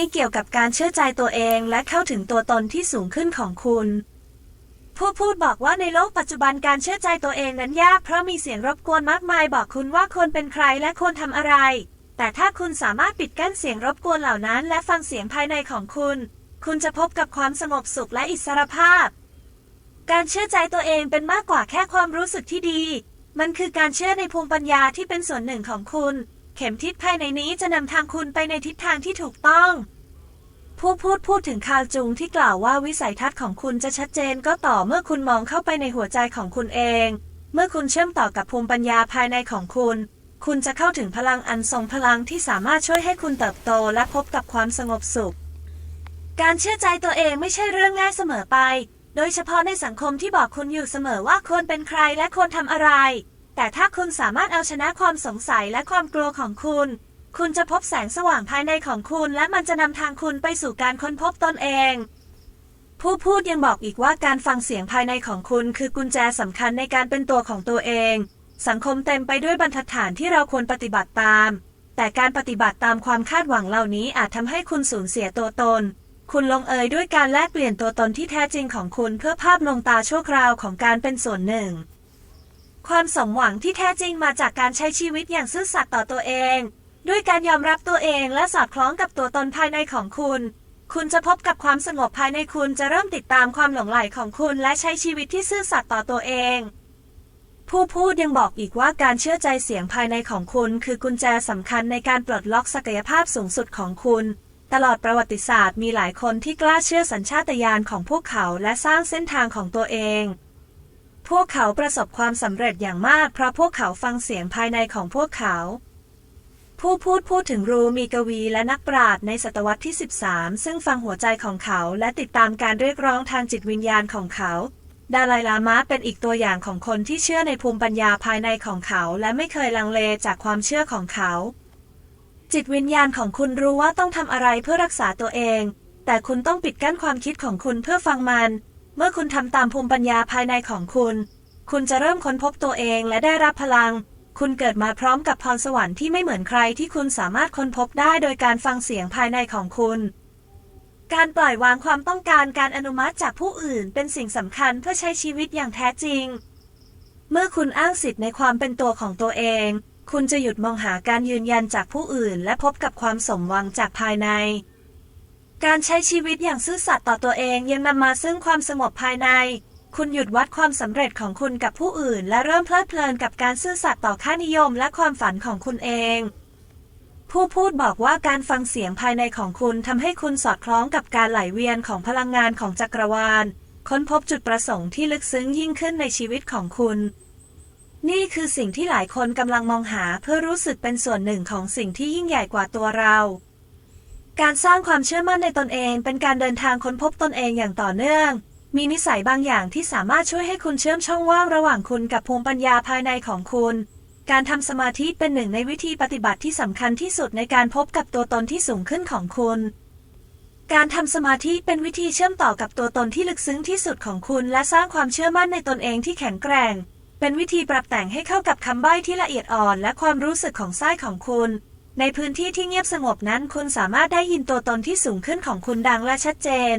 นี้เกี่ยวกับการเชื่อใจตัวเองและเข้าถึงตัวตนที่สูงขึ้นของคุณ ผู้พูดบอกว่าในโลกปัจจุบันการเชื่อใจตัวเองนั้นยากเพราะมีเสียงรบกวนมากมายบอกคุณว่าควรเป็นใครและควรทำอะไร แต่ถ้าคุณสามารถปิดกั้นเสียงรบกวนเหล่านั้นและฟังเสียงภายในของคุณ คุณจะพบกับความสงบสุขและอิสรภาพ การเชื่อใจตัวเองเป็นมากกว่าแค่ความรู้สึกที่ดี มันคือการเชื่อในภูมิปัญญาที่เป็นส่วนหนึ่งของคุณ เข็มทิศภายในนี้จะนำทางคุณไปในทิศทางที่ถูกต้อง ผู้พูดพูดถึงคาร์ลจุงที่กล่าวว่าวิสัยทัศน์ของคุณจะชัดเจนก็ต่อเมื่อคุณมองเข้าไปในหัวใจของคุณเอง เมื่อคุณเชื่อมต่อกับภูมิปัญญาภายในของคุณ คุณจะเข้าถึงพลังอันทรงพลังที่สามารถช่วยให้คุณเติบโตและพบกับความสงบสุข การเชื่อใจตัวเองไม่ใช่เรื่องง่ายเสมอไป โดยเฉพาะในสังคมที่บอกคุณอยู่เสมอว่าควรเป็นใครและควรทำอะไร แต่ถ้าคุณสามารถเอาชนะความสงสัยและความกลัวของคุณ คุณจะพบแสงสว่างภายในของคุณ และมันจะนำทางคุณไปสู่การค้นพบตนเอง ผู้พูดยังบอกอีกว่าการฟังเสียงภายในของคุณ คือกุญแจสำคัญในการเป็นตัวของตัวเอง สังคมเต็มไปด้วยบรรทัดฐานที่เราควรปฏิบัติตาม แต่การปฏิบัติตามความคาดหวังเหล่านี้อาจทำให้คุณสูญเสียตัวตน คุณลงเอยด้วยการแลกเปลี่ยนตัวตนที่แท้จริงของคุณเพื่อภาพลงตาชั่วคราวของการเป็นส่วนหนึ่ง ความสมหวังที่แท้จริงมาจากการใช้ชีวิตอย่างซื่อสัตย์ต่อตัวเอง ด้วยการยอมรับตัวเองและสอดคล้องกับตัวตนภายในของคุณ คุณจะพบกับความสงบภายในคุณจะเริ่มติดตามความหลงใหลของคุณและใช้ชีวิตที่ซื่อสัตย์ต่อตัวเอง ผู้พูดยังบอกอีกว่าการเชื่อใจเสียงภายในของคุณ คือกุญแจสำคัญในการปลดล็อกศักยภาพสูงสุดของคุณตลอดประวัติศาสตร์มีหลายคนที่กล้าเชื่อสัญชาตญาณของพวกเขาและสร้างเส้นทางของตัวเอง พวกเขาประสบความสำเร็จอย่างมากเพราะพวกเขาฟังเสียงภายในของพวกเขา ผู้พูดพูดถึงรูมีกวีและนักปราชญ์ในศตวรรษที่ 13 ซึ่งฟังหัวใจของเขาและติดตามการเรียกร้องทางจิตวิญญาณของเขา ดาไลลามะเป็นอีกตัวอย่างของคนที่เชื่อในภูมิปัญญาภายในของเขา และไม่เคยลังเลจากความเชื่อของเขา จิตวิญญาณของคุณรู้ว่าต้องทำอะไรเพื่อรักษาตัวเอง แต่คุณต้องปิดกั้นความคิดของคุณเพื่อฟังมัน มื่อคุณทำตามภูมิปัญญาภายในของคุณ คุณจะเริ่มค้นพบตัวเองและได้รับพลัง คุณเกิดมาพร้อมกับพรสวรรค์ที่ไม่เหมือนใครที่คุณสามารถค้นพบได้โดยการฟังเสียงภายในของคุณ การปล่อยวางความต้องการการอนุมัติจากผู้อื่น เป็นสิ่งสำคัญเพื่อใช้ชีวิตอย่างแท้จริง เมื่อคุณอ้างสิทธิ์ในความเป็นตัวของตัวเอง คุณจะหยุดมองหาการยืนยันจากผู้อื่น และพบกับความสมหวังจากภายใน การใช้ชีวิตอย่างซื่อสัตย์ต่อตัวเองยังนำมาซึ่งความสงบภายใน คุณหยุดวัดความสำเร็จของคุณกับผู้อื่น และเริ่มเพลิดเพลินกับการซื่อสัตย์ต่อค่านิยมและความฝันของคุณเอง ผู้พูดบอกว่าการฟังเสียงภายในของคุณทำให้คุณสอดคล้องกับการไหลเวียนของพลังงานของจักรวาล ค้นพบจุดประสงค์ที่ลึกซึ้งยิ่งขึ้นในชีวิตของคุณนี่คือสิ่งที่หลายคนกำลังมองหาเพื่อรู้สึกเป็นส่วนหนึ่งของสิ่งที่ยิ่งใหญ่กว่าตัวเรา การสร้างความเชื่อมั่นในตนเองเป็นการเดินทางค้นพบตนเองอย่างต่อเนื่อง มีนิสัยบางอย่างที่สามารถช่วยให้คุณเชื่อมช่องว่างระหว่างคุณกับภูมิปัญญาภายในของคุณ การทำสมาธิเป็นหนึ่งในวิธีปฏิบัติที่สำคัญที่สุดในการพบกับตัวตนที่สูงขึ้นของคุณ การทำสมาธิเป็นวิธีเชื่อมต่อกับตัวตนที่ลึกซึ้งที่สุดของคุณ และสร้างความเชื่อมั่นในตนเองที่แข็งแกร่ง เป็นวิธีปรับแต่งให้เข้ากับคำใบ้ที่ละเอียดอ่อน และความรู้สึกของไส้ของคุณ ในพื้นที่ที่เงียบสงบนั้นคุณสามารถได้ยินตัวตนที่สูงขึ้นของคุณดังและชัดเจน